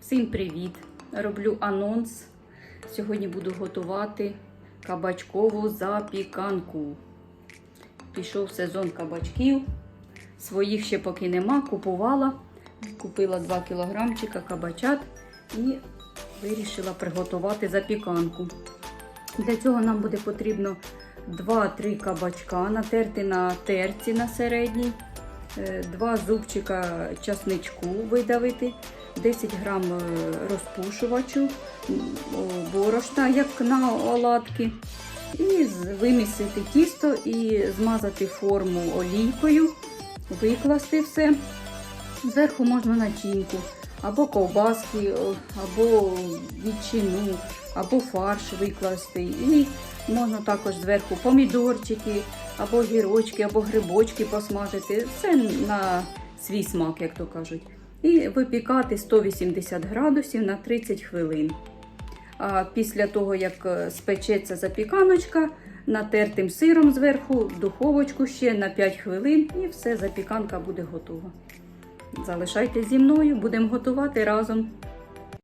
Всім привіт! Роблю анонс. Сьогодні буду готувати кабачкову запіканку. Пішов сезон кабачків. Своїх ще поки нема. Купувала. Купила 2 кілограмчика кабачат і вирішила приготувати запіканку. Для цього нам буде потрібно 2-3 кабачка натерти на терці на середній, 2 зубчика часничку видавити, 10 грам е, розпушувачу, борошна, як на оладки. І вимісити тісто і змазати форму олійкою, викласти все. Зверху можна начинку, або ковбаски, або ветчину, або фарш викласти. І можна також зверху помідорчики, або гірочки, або грибочки посмажити. Все на свій смак, як то кажуть. І випікати 180 градусів на 30 хвилин. А після того, як е, спечеться запіканочка, натертим сиром зверху, духовочку ще на 5 хвилин, і все, запіканка буде готова. Залишайтесь зі мною, будемо готувати разом.